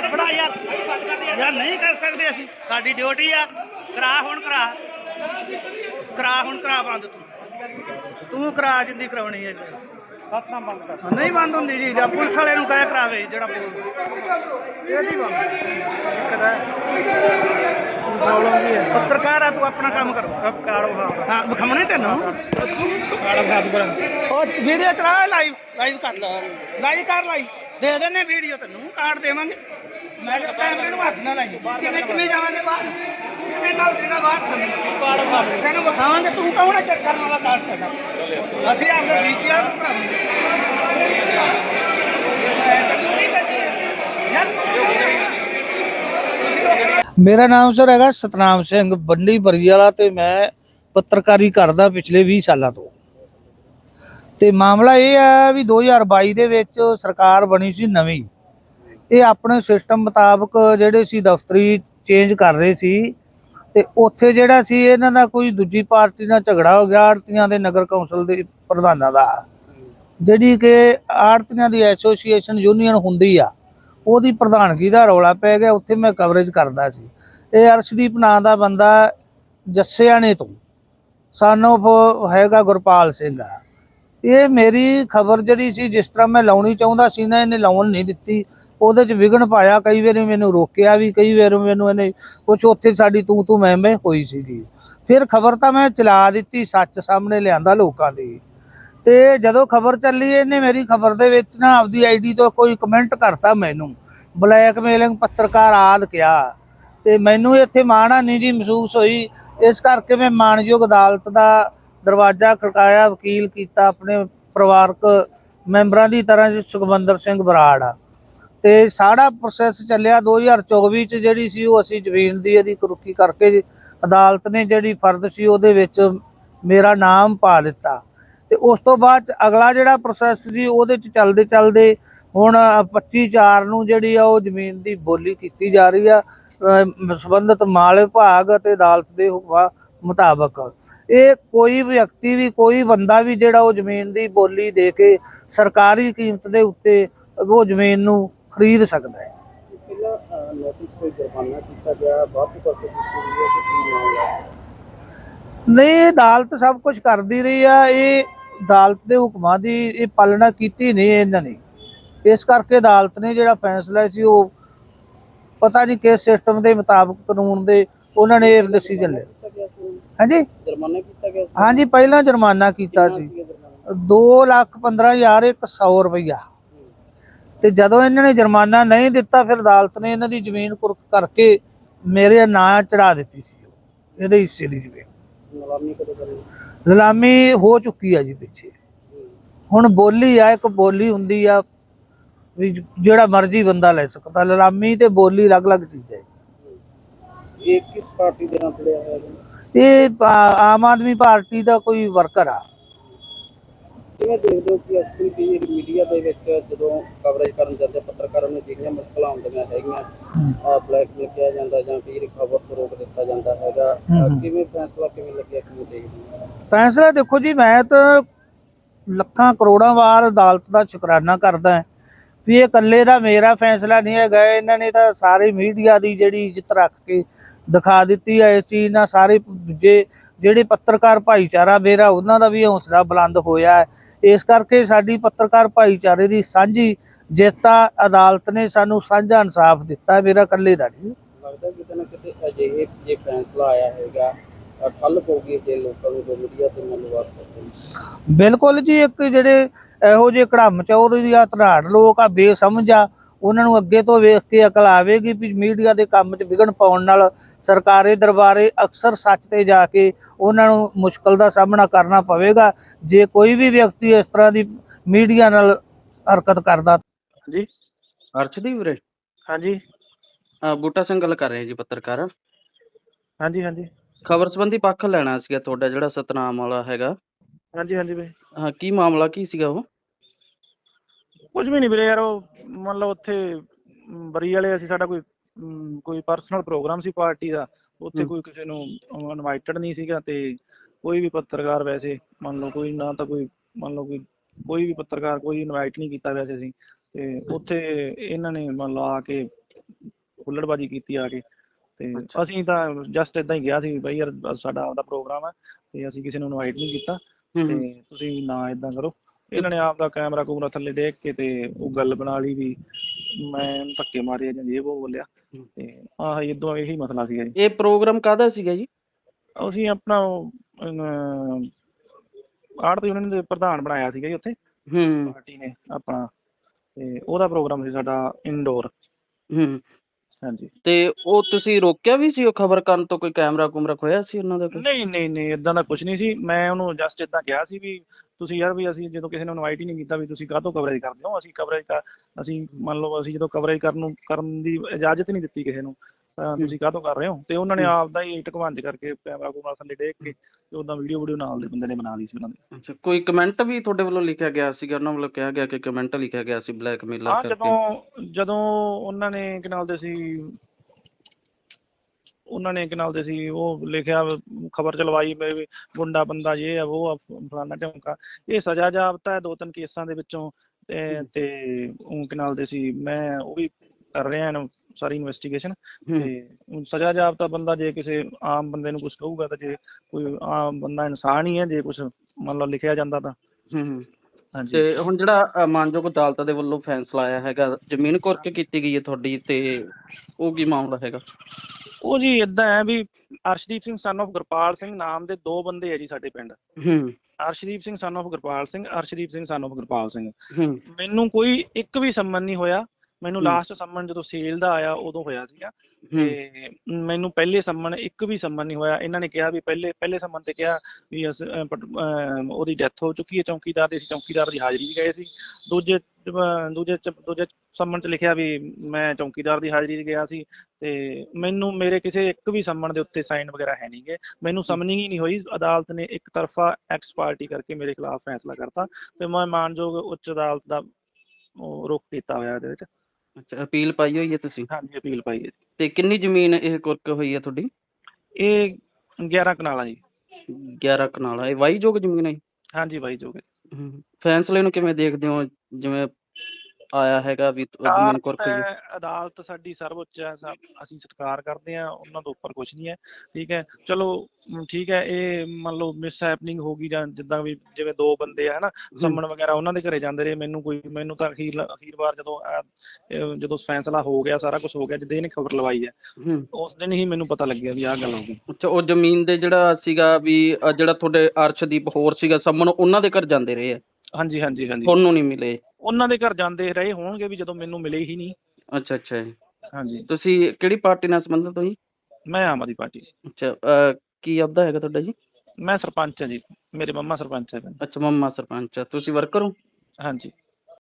ਮੈਕ ਫੜਾ ਯਾਰ। ਯਾਰ ਨਹੀਂ ਕਰ ਸਕਦੇ ਅਸੀਂ। ਸਾਡੀ ਡਿਊਟੀ ਆ। ਕਰਾ ਹੁਣ ਕਰਾ। ਕਰਾ ਹੁਣ ਕਰਾ ਬੰਦ ਤੂੰ। ਤੂੰ ਕਰਾ ਜਿੰਦੀ ਕਰਾਉਣੀ ਹੈ। ਸਤਨਾਮ ਬੰਦ ਕਰ। ਨਹੀਂ ਬੰਦ ਹੁੰਦੀ ਜੀ। ਜਾਂ ਪੁਲਿਸ ਵਾਲੇ ਨੂੰ ਕਹਿ ਕਰਾਵੇ ਜਿਹੜਾ ਇਹਦੀ ਬੰਦ? ਕੀ ਹੈ ਪੱਤਰਕਾਰ ਆ ਤੂੰ ਆਪਣਾ ਕੰਮ ਕਰੋ ਹਾਂ। ਵਿਖਾਉਣੇ ਤੈਨੂੰ? ਉਹ ਵੀਡੀਓ ਚਲਾ ਲਾਈਵ ਲਾਈਵ ਕਰ ਲਾਈਵ ਕਰ ਲਾਈ ਦੇ ਦੇਣੇ ਵੀਡੀਓ ਤੈਨੂੰ ਕਾਰਡ ਦੇਵਾਂਗੇ। ਮੈਂ ਕਿਹਾ ਕੈਮਰੇ ਨੂੰ ਹੱਥ ਨਾ ਲਾਈ ਕਿਵੇਂ ਕਿਵੇਂ ਜਾਵਾਂਗੇ ਬਾਹਰ? ਕਿਵੇਂ ਗੱਲ ਦੇਗਾ ਬਾਹਰ ਸਾਨੂੰ ਤੈਨੂੰ ਵਿਖਾਵਾਂਗੇ, ਤੂੰ ਕੌਣ ਹੈ ਚੈੱਕ ਕਰਨ ਵਾਲਾ ਕਾਰਡ ਸਾਡਾ? ਅਸੀਂ ਆਪਣੇ ਡੀਪੀਆਰ ਨੂੰ ਕਰਾਵਾਂਗੇ ਮੇਰਾ ਨਾਮ ਸਰ ਹੈਗਾ ਸਤਨਾਮ ਸਿੰਘ, ਬੰਡੀ ਬਰੀ ਵਾਲਾ ਤੇ ਮੈਂ ਪੱਤਰਕਾਰੀ ਕਰਦਾ ਪਿਛਲੇ 20 ਸਾਲਾਂ ਤੋਂ। ਤੇ ਮਾਮਲਾ ਇਹ ਹੈ ਵੀ 2022 ਦੇ ਵਿੱਚ ਸਰਕਾਰ ਬਣੀ ਸੀ ਨਵੀਂ। ਇਹ ਆਪਣੇ ਸਿਸਟਮ ਮੁਤਾਬਕ ਜਿਹੜੇ ਸੀ ਦਫ਼ਤਰੀ ਚੇਂਜ ਕਰ ਰਹੇ ਸੀ ਤੇ ਉੱਥੇ ਜਿਹੜਾ ਸੀ ਇਹਨਾਂ ਦਾ ਕੋਈ ਦੂਜੀ ਪਾਰਟੀ ਨਾਲ ਝਗੜਾ ਹੋ ਗਿਆ ਆੜਤੀਆਂ ਦੇ ਨਗਰ ਕੌਂਸਲ ਦੇ ਪ੍ਰਧਾਨਾਂ ਦਾ। ਜਿਹੜੀ ਕਿ ਆੜਤੀਆਂ ਦੀ ਐਸੋਸੀਏਸ਼ਨ ਯੂਨੀਅਨ ਹੁੰਦੀ ਆ, ਉਹਦੀ ਪ੍ਰਧਾਨਗੀ ਦਾ ਰੌਲਾ ਪੈ ਗਿਆ, ਉੱਥੇ ਮੈਂ ਕਵਰੇਜ ਕਰਦਾ ਸੀ। ਇਹ ਅਰਸ਼ਦੀਪ ਨਾਂ ਦਾ ਬੰਦਾ ਜੱਸਿਆਣੇ ਤੋਂ ਸਨ of ਹੈਗਾ ਗੁਰਪਾਲ ਸਿੰਘ ਆ। ਇਹ ਮੇਰੀ ਖਬਰ ਜਿਹੜੀ ਸੀ, ਜਿਸ ਤਰ੍ਹਾਂ ਮੈਂ ਲਾਉਣੀ ਚਾਹੁੰਦਾ ਸੀ ਨਾ, ਇਹਨੇ ਲਾਉਣ ਨਹੀਂ ਦਿੱਤੀ। ਉਹਦੇ ਚ ਵਿਘਨ ਪਾਇਆ, ਕਈ ਵਾਰੀ ਮੈਨੂੰ ਰੋਕਿਆ ਵੀ, ਕਈ ਵਾਰ ਮੈਨੂੰ ਇਹਨੇ ਕੁਝ ਉੱਥੇ ਸਾਡੀ ਤੂੰ ਤੂੰ ਮੈਂ ਮੈਂ ਹੋਈ ਸੀਗੀ। ਫਿਰ ਖਬਰ ਤਾਂ ਮੈਂ ਚਲਾ ਦਿੱਤੀ, ਸੱਚ ਸਾਹਮਣੇ ਲਿਆਂਦਾ ਲੋਕਾਂ ਦੀ। ਤੇ ਜਦੋਂ ਖਬਰ ਚੱਲੀ, ਇਹਨੇ ਮੇਰੀ ਖਬਰ ਦੇ ਵਿੱਚ ਨਾ ਆਪਦੀ ਆਈਡੀ ਤੋਂ ਕੋਈ ਕਮੈਂਟ ਕਰਤਾ ਮੈਨੂੰ। ਬਲੈਕਮੇਲਿੰਗ ਪੱਤਰਕਾਰ ਆਦ ਕਿਹਾ। ਤੇ ਮੈਨੂੰ ਇੱਥੇ ਮਾਣਾ ਨਹੀਂ ਜੀ ਮਹਿਸੂਸ ਹੋਈ। ਇਸ ਕਰਕੇ ਮੈਂ ਮਾਨਯੋਗ ਅਦਾਲਤ ਦਾ ਦਰਵਾਜ਼ਾ ਖੜਕਾਇਆ, ਵਕੀਲ ਕੀਤਾ, ਆਪਣੇ ਪਰਿਵਾਰਕ ਮੈਂਬਰਾਂ ਦੀ ਤਰ੍ਹਾਂ ਜੀ ਸੁਖਵੰਦਰ ਸਿੰਘ ਬਰਾੜ ਆ। ਤੇ ਸਾਰਾ ਪ੍ਰੋਸੈਸ ਚੱਲਿਆ 2024 ਚ, ਜਿਹੜੀ ਸੀ ਉਹ ਅਸੀਂ ਜ਼ਮੀਨ ਦੀ ਇਹਦੀ ਕੁਰਕੀ ਕਰਕੇ ਅਦਾਲਤ ਨੇ ਜਿਹੜੀ ਫਰਜ਼ ਸੀ ਉਹਦੇ ਵਿੱਚ ਮੇਰਾ ਨਾਮ ਪਾ ਦਿੱਤਾ। ਤੇ ਉਸ ਤੋਂ ਬਾਅਦ 'ਚ ਅਗਲਾ ਜਿਹੜਾ ਪ੍ਰੋਸੈਸ ਸੀ, ਉਹਦੇ ਚ ਚੱਲਦੇ ਚੱਲਦੇ ਹੁਣ 25 4 ਨੂੰ ਜਿਹੜੀ ਆ ਉਹ ਜ਼ਮੀਨ ਦੀ ਬੋਲੀ ਕੀਤੀ ਜਾ ਰਹੀ ਆ। ਅਹ ਸੰਬੰਧਿਤ ਮਾਲ ਵਿਭਾਗ ਅਤੇ ਅਦਾਲਤ ਦੇ ਹੁਕਮਾਂ ਮੁਤਾਬਕ। ਇਹ ਕੋਈ ਵਿਅਕਤੀ ਵੀ ਕੋਈ ਬੰਦਾ ਵੀ ਜਿਹੜਾ ਉਹ ਜ਼ਮੀਨ ਦੀ ਬੋਲੀ ਦੇ ਕੇ ਸਰਕਾਰੀ ਕੀਮਤ ਦੇ ਉੱਤੇ ਉਹ ਜ਼ਮੀਨ ਨੂੰ ਖਰੀਦ ਸਕਦਾ ਹੈ। ਨਹੀਂ ਅਦਾਲਤ ਸਭ ਕੁਝ ਕਰਦੀ ਰਹੀ ਆ। ਇਹ ਅਦਾਲਤ ਦੇ ਹੁਕਮਾਂ ਦੀ ਇਹ ਪਾਲਣਾ ਕੀਤੀ ਨਹੀਂ ਇਹਨਾਂ ਨੇ। ਇਸ ਕਰਕੇ ਅਦਾਲਤ ਨੇ ਜਿਹੜਾ ਫੈਸਲਾ ਸੀ ਉਹ ਪਤਾ ਨਹੀਂ ਕਿਸ ਸਿਸਟਮ ਦੇ ਮੁਤਾਬਕ ਕਾਨੂੰਨ ਦੇ ਉਹਨਾਂ ਨੇ ਇਹ ਡਿਸੀਜਨ ਲਿਆ। ਹਾਂਜੀ? ਜੁਰਮਾਨਾ ਕੀਤਾ ਗਿਆ ਸੀ। ਹਾਂਜੀ ਪਹਿਲਾਂ ਜੁਰਮਾਨਾ ਕੀਤਾ ਸੀ। 2 ਲੱਖ 15 ਹਜ਼ਾਰ 100 ਰੁਪਈਆ। ਤੇ ਜਦੋਂ ਇਹਨਾਂ ਨੇ ਜੁਰਮਾਨਾ ਨਹੀਂ ਦਿੱਤਾ ਫਿਰ ਅਦਾਲਤ ਨੇ ਇਹਨਾਂ ਦੀ ਜ਼ਮੀਨ ਕੁਰਕ ਕਰਕੇ ਮੇਰੇ ਨਾਂ ਚੜਾ ਦਿੱਤੀ ਸੀ। ਇਹਦੇ ਹਿੱਸੇ ਦੀ ਜ਼ਮੀਨ। ਨਵਾਮੀ ਕਦੋਂ ਕਰੀ? ਨਿਲਾਮੀ ਹੋ ਚੁੱਕੀ ਆ ਜੀ ਪਿੱਛੇ। ਹੁਣ ਬੋਲੀ ਆ ਇੱਕ ਬੋਲੀ ਹੁੰਦੀ ਆ ਵੀ ਜਿਹੜਾ ਮਰਜ਼ੀ ਬੰਦਾ ਲੈ ਸਕਦਾ। ਨਿਲਾਮੀ ਤੇ ਬੋਲੀ ਅਲੱਗ-ਅਲੱਗ ਚੀਜ਼ਾਂ ਹੈ ਇਹ ਕਿਸ ਪਾਰਟੀ ਦੇ ਨਾਲ ਜੁੜਿਆ ਹੋਇਆ ਹੈ ਇਹ ਆ- ਆਮ ਆਦਮੀ ਪਾਰਟੀ ਦਾ ਕੋਈ ਵਰਕਰ ਆ। ਕਿਵੇਂ ਦੇਖਦੇ ਹੋ ਕਿ ਅਕਸਰ ਕੀ ਜਿਹੜੀ ਮੀਡੀਆ ਦੇ ਵਿੱਚ ਜਦੋਂ ਕਵਰੇਜ ਕਰਨ ਜਾਂਦੇ ਪੱਤਰਕਾਰਾਂ ਨੂੰ ਜਿਹੜੀਆਂ ਮੁਸ਼ਕਲਾਂ ਆਉਂਦੀਆਂ ਹੈਗੀਆਂ ਆ ਬਲੈਕਮੇਲ ਕਿਹਾ ਜਾਂਦਾ ਜਾਂ ਫਿਰ ਖਬਰ ਤੋਂ ਰੋਕ ਦਿੱਤਾ ਜਾਂਦਾ ਹੈਗਾ ਕਿਵੇਂ ਫੈਸਲਾ ਕਿਵੇਂ ਲੱਗਿਆ ਕਿਵੇਂ ਦੇਖਦੇ ਹੋ? ਫੈਸਲਾ ਦੇਖੋ ਜੀ ਮੈਂ ਤਾਂ ਲੱਖਾਂ ਕਰੋੜਾਂ ਵਾਰ ਅਦਾਲਤ ਦਾ ਸ਼ੁਕਰਾਨਾ ਕਰਦਾ ਹਾਂ ਵੀ ਇਹ ਇਕੱਲੇ ਦਾ ਮੇਰਾ ਫੈਸਲਾ ਨਹੀਂ ਹੈਗਾ ਇਹਨਾਂ ਨੇ ਤਾਂ ਸਾਰੇ ਮੀਡੀਆ ਦੀ ਜਿਹੜੀ ਇੱਜ਼ਤ ਰੱਖ ਕੇ ਦਿਖਾ ਦਿੱਤੀ ਹੈ ਇਸ ਚੀਜ਼ ਨਾਲ ਸਾਰੇ ਦੂਜੇ ਜਿਹੜੇ ਪੱਤਰਕਾਰ ਭਾਈਚਾਰਾ ਮੇਰਾ ਉਹਨਾਂ ਦਾ ਵੀ ਹੌਸਲਾ ਬੁਲੰਦ ਹੋਇਆ ਹੈ। ਇਸ ਕਰਕੇ ਸਾਡੀ ਪੱਤਰਕਾਰ ਭਾਈਚਾਰੇ ਦੀ ਸਾਂਝੀ ਜਿੱਤਾ ਅਦਾਲਤ ਨੇ ਸਾਨੂੰ ਸਾਂਝਾ ਇਨਸਾਫ ਦਿੱਤਾ ਮੇਰਾ ਇਕੱਲੇ ਦਾ ਨਹੀਂ। ਲੱਗਦਾ ਕਿਤੇ ਨਾ ਕਿਤੇ ਅਜਿਹੇ ਜੇ ਫੈਸਲਾ ਆਇਆ ਹੈਗਾ ਅਹ ਠੱਲ ਪਊਗੀ ਜੇ ਲੋਕਾਂ ਨੂੰ ਜੋ ਮੀਡੀਆ ਤੇ ਮਨਵਾਸ ਕਰਦੇ ਨੇ। ਬਿਲਕੁਲ ਜੀ ਇੱਕ ਜਿਹੜੇ ਇਹੋ ਜਿਹੇ ਕੜਮ ਚੌਧਰੀ ਆ ਧਨਾੜ ਲੋਕ ਆ ਬੇਸਮਝ ਆ ਉਹਨਾਂ ਨੂੰ ਅੱਗੇ ਤੋਂ ਵੇਖ ਕੇ ਅਕਲ ਆਵੇਗੀ ਵੀ ਮੀਡੀਆ ਦੇ ਕੰਮ 'ਚ ਵਿਘਨ ਪਾਉਣ ਨਾਲ ਸਰਕਾਰੀ ਦਰਬਾਰੇ ਅਕਸਰ ਸੱਚ ਤੇ ਜਾ ਕੇ ਉਹਨਾਂ ਨੂੰ ਮੁਸ਼ਕਲ ਦਾ ਸਾਹਮਣਾ ਕਰਨਾ ਪਵੇਗਾ। ਜੇ ਕੋਈ ਵੀ ਵਿਅਕਤੀ ਇਸ ਤਰ੍ਹਾਂ ਦੀ ਮੀਡੀਆ ਨਾਲ ਹਰਕਤ ਕਰਦਾ ਜੀ ਅਰਸ਼ਦੀਪ ਵੀਰੇ? ਹਾਂਜੀ। ਬੂਟਾ ਸਿੰਘ ਗੱਲ ਕਰ ਰਹੇ ਜੀ ਪੱਤਰਕਾਰ। ਹਾਂਜੀ ਹਾਂਜੀ। ਖਬਰ ਸੰਬੰਧੀ ਪੱਖ ਲੈਣਾ ਸੀਗਾ ਤੁਹਾਡਾ ਜਿਹੜਾ ਸਤਨਾਮ ਵਾਲਾ ਹੈਗਾ। ਹਾਂਜੀ ਹਾਂਜੀ ਬਈ। ਹਾਂ ਕੀ ਮਾਮਲਾ ਕੀ ਸੀਗਾ ਉਹ? ਕੁਝ ਵੀ ਨਹੀਂ ਵੀਰੇ ਯਾਰ ਉਹ ਮੰਨ ਲਓ ਉੱਥੇ ਬਰੀ ਵਾਲੇ ਅਸੀਂ ਸਾਡਾ ਕੋਈ ਕੋਈ ਪਰਸਨਲ ਪ੍ਰੋਗਰਾਮ ਸੀ ਪਾਰਟੀ ਦਾ ਉੱਥੇ। ਕੋਈ ਕਿਸੇ ਨੂੰ ਇਨਵਾਈਟਡ ਨਹੀਂ ਸੀਗਾ ਤੇ ਕੋਈ ਵੀ ਪੱਤਰਕਾਰ ਵੈਸੇ ਮੰਨ ਲਓ ਕੋਈ ਨਾ ਤਾਂ ਕੋਈ ਮੰਨ ਲਓ ਕੋਈ ਕੋਈ ਵੀ ਪੱਤਰਕਾਰ ਕੋਈ ਇਨਵਾਈਟ ਨਹੀਂ ਕੀਤਾ ਵੈਸੇ ਅਸੀਂ ਤੇ ਉੱਥੇ ਇਹਨਾਂ ਨੇ ਮੰਨ ਲਓ ਆ ਕੇ ਹੁੱਲੜਬਾਜੀ ਕੀਤੀ ਆ ਕੇ ਤੇ ਅੱਛਾ। ਅਸੀਂ ਤਾਂ ਜਸਟ ਇਦਾਂ ਹੀ ਗਿਆ ਸੀ ਬਈ ਯਾਰ ਸਾਡਾ ਆਪਦਾ ਪ੍ਰੋਗਰਾਮ ਹੈ ਤੇ ਅਸੀਂ ਕਿਸੇ ਨੂੰ ਇਨਵਾਈਟ ਨਹੀਂ ਕੀਤਾ ਹੂੰ ਹੂੰ ਤੇ ਤੁਸੀਂ ਨਾ ਇਦਾਂ ਕਰੋ ਇਹਨਾਂ ਨੇ ਆਪਦਾ ਕੈਮਰਾ ਕੂਮਰਾ ਥੱਲੇ ਡੇਕ ਕੇ ਤੇ ਉਹ ਗੱਲ ਬਣਾ ਲਈ ਵੀ ਮੈਂ ਧੱਕੇ ਮਾਰੇ ਜਾਂ ਇਹ ਉਹ ਬੋਲਿਆ। ਤੇ ਆਹ ਇਦੋਂ ਇਹੀ ਮਸਲਾ ਸੀਗਾ ਜੀ। ਇਹ ਪ੍ਰੋਗਰਾਮ ਕਾਹਦਾ ਸੀਗਾ ਜੀ? ਅਸੀਂ ਆਪਣਾ ਆੜਤ ਯੂਨੀਅਨ ਦੇ ਪ੍ਰਧਾਨ ਬਣਾਇਆ ਸੀਗਾ ਜੀ ਉੱਥੇ। ਹੂੰ। ਪਾਰਟੀ ਨੇ ਆਪਣਾ। ਤੇ ਉਹਦਾ ਪ੍ਰੋਗਰਾਮ ਸੀ ਸਾਡਾ ਇਨਡੋਰ ਹੂੰ। ਹਾਂਜੀ। ਤੇ ਉਹ ਤੁਸੀਂ ਰੋਕਿਆ ਵੀ ਸੀ ਉਹ ਖਬਰ ਕਰਨ ਤੋਂ ਕੋਈ ਕੈਮਰਾ ਕੁਮਰਾ ਖੋਇਆ ਸੀ ਉਹਨਾਂ ਦਾ ਕੋਈ? ਨਹੀਂ ਨਹੀਂ ਨਹੀਂ ਇਦਾਂ ਦਾ ਕੁਝ ਨਹੀਂ ਸੀ। ਮੈਂ ਉਹਨੂੰ ਜਸਟ ਇਦਾਂ ਕਿਹਾ ਸੀ ਵੀ ਤੁਸੀਂ ਯਾਰ ਵੀ ਅਸੀਂ ਜਦੋਂ ਕਿਸੇ ਨੂੰ ਇਨਵਾਈਟ ਹੀ ਨਹੀਂ ਕੀਤਾ ਵੀ ਤੁਸੀਂ ਕਾਹਤੋਂ ਕਵਰੇਜ ਕਰਦੇ ਹੋ? ਅਸੀਂ ਕਵਰੇਜ ਅਸੀਂ ਮੰਨ ਲਓ ਅਸੀਂ ਜਦੋਂ ਕਵਰੇਜ ਕਰਨ ਨੂੰ ਕਰਨ ਦੀ ਇਜਾਜ਼ਤ ਨਹੀਂ ਦਿੱਤੀ ਕਿਸੇ ਨੂੰ। ਤੁਸੀਂ ਕਾਹਤੋਂ ਕਰ ਰਹੇ ਹੋ? ਤੇ ਉਹਨਾਂ ਨੇ ਹੂੰ। ਆਪਦਾ ਹੀ ਟਕਵਾਂਜ ਕਰਕੇ ਕੈਮਰਾ ਕੋਲ ਥੱਲੇ ਡੇਕ ਕੇ ਤੇ ਉਹਦਾ ਵੀਡੀਓ ਵੀਡੀਓ ਨਾਲ ਦੇ ਬੰਦੇ ਨੇ ਬਣਾ ਲਈ ਸੀ ਉਹਨਾਂ ਦੇ। ਅੱਛਾ ਕੋਈ ਕਮੈਂਟ ਵੀ ਤੁਹਾਡੇ ਵੱਲੋਂ ਲਿਖਿਆ ਗਿਆ ਸੀਗਾ? ਉਹਨਾਂ ਵੱਲੋਂ ਕਿਹਾ ਗਿਆ ਕਿ ਕਮੈਂਟ ਲਿਖਿਆ ਗਿਆ ਸੀ ਬਲੈਕਮੇਲਰ ਕਰਕੇ? ਜਦੋਂ ਜਦੋਂ ਉਹਨਾਂ ਨੇ ਕੀ ਨਾਲ ਦੇ ਸੀ ਉਹਨਾਂ ਨੇ ਕੀ ਨਾਲ ਦੇ ਸੀ ਉਹ ਲਿਖਿਆ ਖਬਰ ਚਲਵਾਈ ਵੀ ਗੁੰਡਾ ਬੰਦਾ ਇਹ ਆ ਉਹ ਫਲਾਣਾ ਢਮਕਾ ਇਹ ਸਜ਼ਾ ਜਾਬਤਾ ਹੈ ਦੋ ਤਿੰਨ ਕੇਸਾਂ ਦੇ ਵਿੱਚੋਂ। ਤੇ ਉਹ ਕੀ ਨਾਲ ਦੇ ਸੀ ਮੈਂ ਉਹ ਵੀ ਕਰ ਰਿਹਾ ਇਹਨੂੰ ਸਾਰੀ ਇਨਵੈਸਟੀਗੇਸ਼ਨ ਤੇ ਸਜ਼ਾ ਜਾਬਤਾ ਬੰਦਾ ਜੇ ਕਿਸੇ ਆਮ ਬੰਦੇ ਨੂੰ ਕੁਝ ਕਹੂਗਾ ਤਾਂ ਜੇ ਕੋਈ ਆਮ ਬੰਦਾ ਇਨਸਾਨ ਹੀ ਹੈ ਜੇ ਕੁਝ ਮੰਨ ਲਓ ਲਿਖਿਆ ਜਾਂਦਾ ਤਾਂ। ਹਾਂਜੀ। ਤੇ ਹੁਣ ਜਿਹੜਾ ਮਾਨਯੋਗ ਅਦਾਲਤ ਦੇ ਵੱਲੋਂ ਫੈਸਲਾ ਆਇਆ ਹੈਗਾ ਜ਼ਮੀਨ ਕੁਰਕ ਕੀਤੀ ਗਈ ਹੈ ਤੁਹਾਡੀ ਤੇ ਉਹ ਕੀ ਮਾਮਲਾ ਹੈਗਾ? ਉਹ ਜੀ ਇਦਾਂ ਹੈ ਵੀ ਅਰਸ਼ਦੀਪ ਸਿੰਘ ਸਨ of ਗੁਰਪਾਲ ਸਿੰਘ ਨਾਮ ਦੇ ਦੋ ਬੰਦੇ ਹੈ ਜੀ ਸਾਡੇ ਪਿੰਡ। ਹੂੰ। ਅਰਸ਼ਦੀਪ ਸਿੰਘ ਸਨ of Gurpal Singh Arshdeep Singh son of Gurpal Singh. ਮੈਨੂੰ ਕੋਈ ਇੱਕ ਵੀ ਸੰਮਨ ਨਹੀਂ ਹੋਇਆ। ਮੈਨੂੰ। ਲਾਸਟ ਸੰਮਨ ਜਦੋਂ ਸੇਲ ਦਾ ਆਇਆ ਉਦੋਂ ਹੋਇਆ ਸੀਗਾ। ਤੇ ਮੈਨੂੰ ਪਹਿਲੇ ਸੰਮਨ ਇੱਕ ਵੀ ਸੰਮਨ ਨਹੀਂ ਹੋਇਆ। ਇਹਨਾਂ ਨੇ ਕਿਹਾ ਵੀ ਪਹਿਲੇ ਪਹਿਲੇ ਸੰਮਨ ਤੇ ਕਿਹਾ ਵੀ ਉਹਦੀ ਡੈਥ ਹੋ ਚੁੱਕੀ ਹੈ ਚੌਕੀਦਾਰ ਦੀ ਅਸੀਂ ਚੌਕੀਦਾਰ ਦੀ ਹਾਜ਼ਰੀ ਵੀ ਗਏ ਸੀ। ਦੂਜੇ ਦੂਜੇ ਦੂਜੇ ਸੰਮਨ ਚ ਲਿਖਿਆ ਵੀ ਮੈਂ ਚੌਕੀਦਾਰ ਦੀ ਹਾਜ਼ਰੀ 'ਚ ਗਿਆ ਸੀ। ਤੇ ਮੈਨੂੰ ਮੇਰੇ ਕਿਸੇ ਇੱਕ ਵੀ ਸੰਮਨ ਦੇ ਉੱਤੇ ਸਾਈਨ ਵਗੈਰਾ ਹੈ ਨਹੀਂਗੇ ਮੈਨੂੰ ਸਮਨਿੰਗ ਹੀ ਨਹੀਂ ਹੋਈ। ਅਦਾਲਤ ਨੇ ਇੱਕ ਤਰਫਾ ਐਕਸ ਪਾਰਟੀ ਕਰਕੇ ਮੇਰੇ ਖਿਲਾਫ ਫੈਸਲਾ ਕਰਤਾ। ਤੇ ਮੈਂ ਮਾਨਯੋਗ ਉੱਚ ਅਦਾਲਤ ਦਾ ਉਹ ਰੁਖ ਕੀਤਾ ਹੋਇਆ ਇਹਦੇ ਵਿੱਚ। ਅੱਛਾ ਅਪੀਲ ਪਾਈ ਹੋਈ ਹੈ ਤੁਸੀਂ? ਹਾਂਜੀ ਅਪੀਲ ਪਾਈ ਹੈ ਜੀ। ਤੇ ਕਿੰਨੀ ਜ਼ਮੀਨ ਇਹ ਕੁਰਕ ਹੋਈ ਹੈ ਤੁਹਾਡੀ? ਇਹ 11 ਕਨਾਲਾਂ ਜੀ। 11 ਕਨਾਲ ਇਹ ਵਾਹੀਯੋਗ ਜ਼ਮੀਨ ਹੈ ਜੀ? ਹਾਂਜੀ ਬਾਈ ਜੋਗੇ ਹੂੰ ਫੈਸਲੇ ਨੂੰ ਕਿਵੇਂ ਦੇਖਦੇ ਹੋ? ਜਿਵੇਂ ਆਇਆ ਹੈਗਾ ਵੀ ਜ਼ਮੀਨ ਅਦਾਲਤ ਸਾਡੀ ਸਰਵਉੱਚ ਹੈ ਅਸੀਂ ਸਤਿਕਾਰ ਕਰਦੇ ਹਾਂ ਉਹਨਾਂ ਤੋਂ ਉੱਪਰ ਕੁਝ ਨਹੀਂ ਹੈ ਠੀਕ ਹੈ। ਚਲੋ ਠੀਕ ਹੈ ਇਹ ਮੰਨ ਲਓ ਮਿਸ ਹੈਪਨਿੰਗ ਹੋ ਗਈ ਜਾਂ ਜਿੱਦਾਂ ਵੀ ਜਿਵੇਂ ਦੋ ਬੰਦੇ ਆ ਹਨਾ ਸੰਮਣ ਵਗੈਰਾ ਉਹਨਾਂ ਦੇ ਘਰੇ ਜਾਂਦੇ ਰਹੇ ਮੈਨੂੰ ਕੋਈ ਮੈਨੂੰ ਤਾਂ ਅਖੀਰ ਅਖੀਰ ਵਾਰ ਜਦੋਂ ਜਦੋਂ ਫੈਸਲਾ ਹੋ ਗਿਆ ਸਾਰਾ ਕੁਝ ਹੋ ਗਿਆ ਜਦੋਂ ਇਹਨੇ ਖਬਰ ਲਵਾਈ ਹੈ ਉਸ ਦਿਨ ਹੀ ਮੈਨੂੰ ਪਤਾ ਲੱਗਿਆ ਵੀ ਆਹ ਗੱਲ ਹੋ ਗਈ। ਅੱਛਾ ਉਹ ਜ਼ਮੀਨ ਦੇ ਜਿਹੜਾ ਸੀਗਾ ਵੀ ਜਿਹੜਾ ਤੁਹਾਡੇ ਅਰਸ਼ਦੀਪ ਹੋਰ ਸੀਗਾ ਸੰਮਨ ਉਹਨਾਂ ਦੇ ਘਰ ਜਾਂਦੇ ਰਹੇ ਆ? ਹਾਂਜੀ ਹਾਂਜੀ ਹਾਂਜੀ। ਤੁਹਾਨੂੰ ਨਹੀਂ ਮਿਲੇ? ਉਹਨਾਂ ਦੇ ਘਰ ਜਾਂਦੇ ਰਹੇ ਹੋਣਗੇ ਵੀ ਜਦੋਂ ਮੈਨੂੰ ਮਿਲੇ ਹੀ ਨਹੀਂ। ਅੱਛਾ ਅੱਛਾ ਜੀ। ਹਾਂਜੀ। ਤੁਸੀਂ ਕਿਹੜੀ ਪਾਰਟੀ ਨਾਲ ਸੰਬੰਧਿਤ ਹੋ ਜੀ? ਮੈਂ ਆਮ ਆਦਮੀ ਪਾਰਟੀ। ਅੱਛਾ ਕੀ ਅਹੁਦਾ ਹੈਗਾ ਤੁਹਾਡਾ ਜੀ? ਮੈਂ ਸਰਪੰਚ ਹਾਂ ਜੀ। ਮੇਰੇ ਮੰਮਾ ਸਰਪੰਚ ਹੈ ਅੱਛਾ ਮੰਮਾ ਸਰਪੰਚ ਆ। ਤੁਸੀਂ ਵਰਕਰ ਹੋ? ਹਾਂਜੀ।